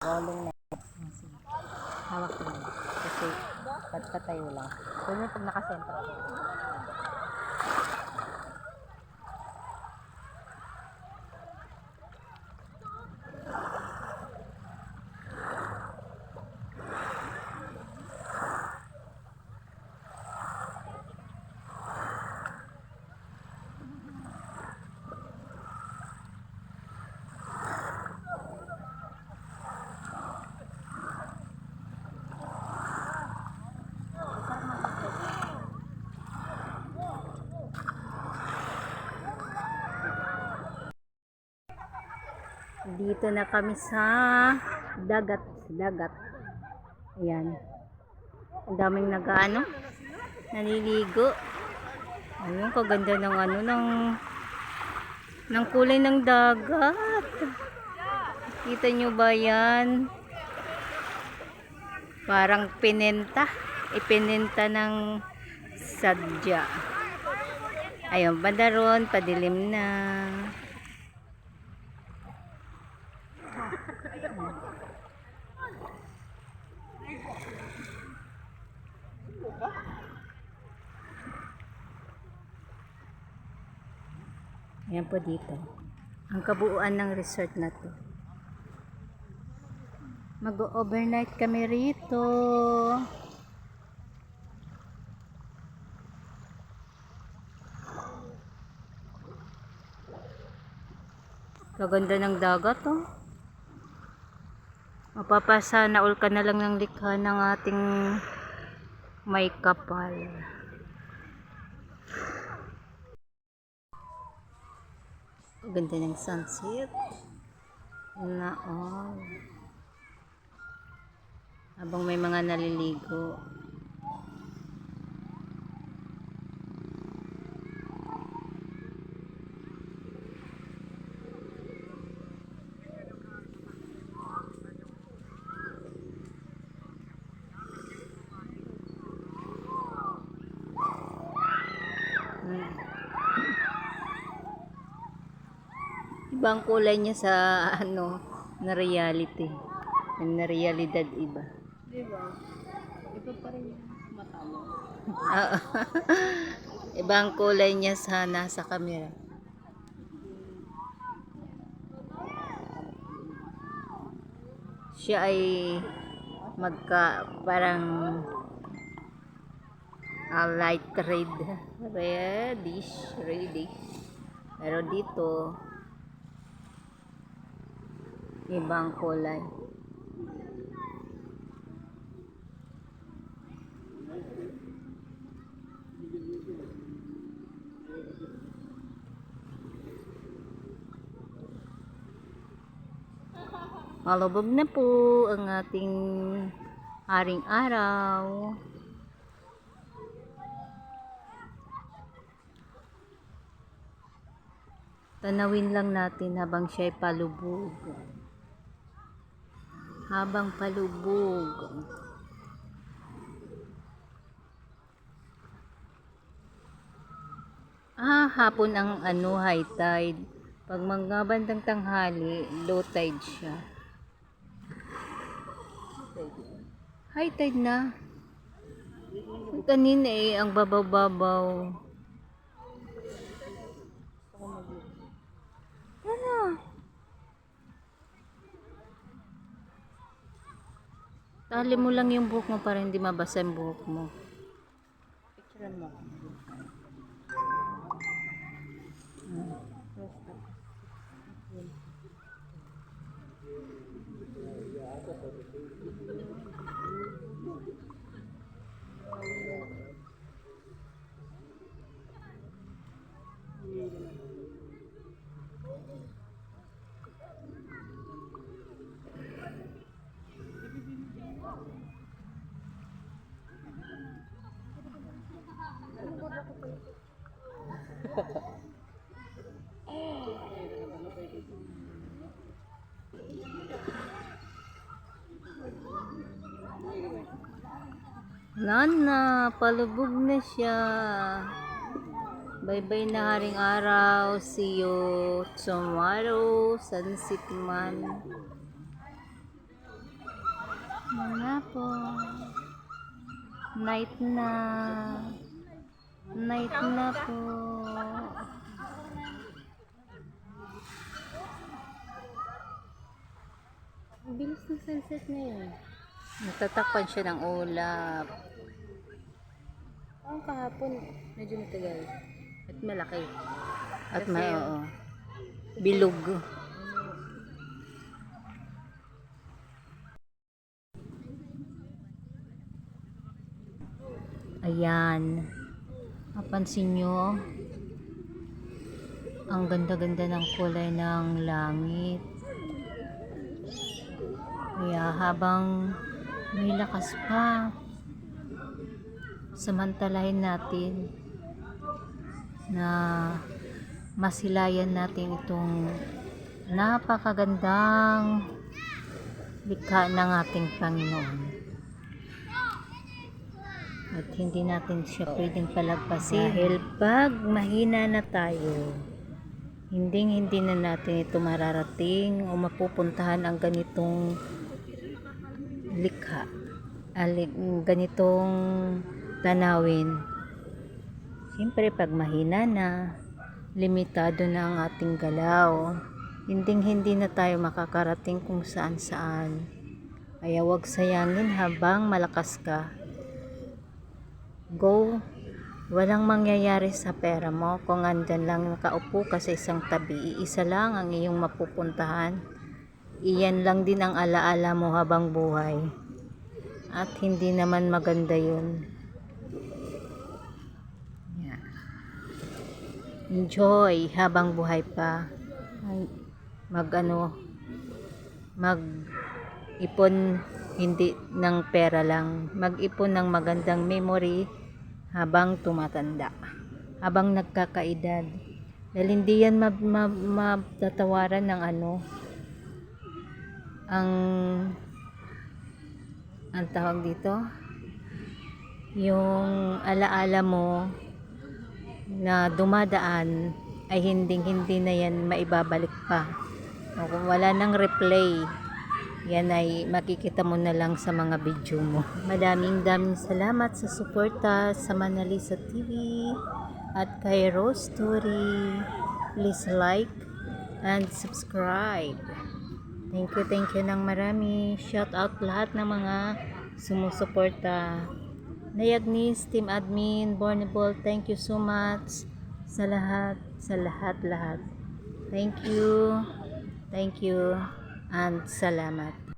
Rolling na. Hawak lang. Kasi patatayo lang. Kung yung pag nakasentro Dito na kami sa dagat. Dagat. Ayan. Ang daming nag-ano. Naliligo. Ayun, kaganda ng ano, ng ng kulay ng dagat. Kita nyo ba yan? Parang pinenta. Ipinenta ng sadya. Ayun, banda ron, padilim na. Ayan po dito. Ang kabuuan ng resort na to. Mag-overnight kami rito. Kaganda ng dagat oh. Mapapasana all ka na lang ng likha ng ating may kapal. Ganda ng sunset. Na all. Habang may mga naliligo. Ibang kulay niya sa ano, na reality. Na realidad iba. Diba? Ito pa rin yung mata mo. Ibang kulay niya sa nasa camera. Siya ay magka parang ah, light red reddish reddish pero dito ibang kulay Malubog na po ang ating haring araw. Tanawin lang natin habang siya'y palubog. Habang palubog. Ah, hapon ang ano, high tide. Pag mga bandang tanghali, low tide siya. High tide na. Kanina eh, ang babaw-babaw. Ano? Tali mo lang yung buhok mo para hindi mabasa yung buhok mo. Picture mo. Wala na, palubog na siya. Bye-bye na haring araw. See you tomorrow. Sunset man. Wala po. Night na. Night na po. Bilis ng sunset ngayon. Natatakpan siya ng ulap. Ang kahapon, medyo matagal. At malaki. At Kasi may, yun. oo. Bilog. Ayan. Mapansin nyo, ang ganda-ganda ng kulay ng langit. Kaya habang may lakas pa, samantalahin natin na masilayan natin itong napakagandang likha ng ating Panginoon. At hindi natin siya pwedeng palagpasin. Dahil pag mahina na tayo, hindi hindi na natin ito mararating o mapupuntahan ang ganitong likha. Ali, ganitong tanawin. Siyempre, pag mahina na, limitado na ang ating galaw. Hinding hindi na tayo makakarating kung saan saan. Kaya huwag sayangin habang malakas ka. Go. Walang mangyayari sa pera mo kung andyan lang nakaupo ka sa isang tabi. Isa lang ang iyong mapupuntahan. Iyan lang din ang alaala mo habang buhay. At hindi naman maganda yun. Yeah. Enjoy habang buhay pa. Mag ano, mag ipon hindi ng pera lang. Mag-ipon ng magandang memory habang tumatanda. Habang nagkakaedad. Dahil hindi yan ma- ma- matatawaran ng ano, ang ang tawag dito yung alaala mo na dumadaan ay hindi hindi na yan maibabalik pa o kung wala nang replay yan ay makikita mo na lang sa mga video mo madaming daming salamat sa suporta sa Manalisa TV at kay Rose Story please like and subscribe Thank you, thank you ng marami. Shout out lahat ng mga sumusuporta. Nayagnis, Team Admin, Bornable, thank you so much sa lahat, sa lahat-lahat. Thank you, thank you, and salamat.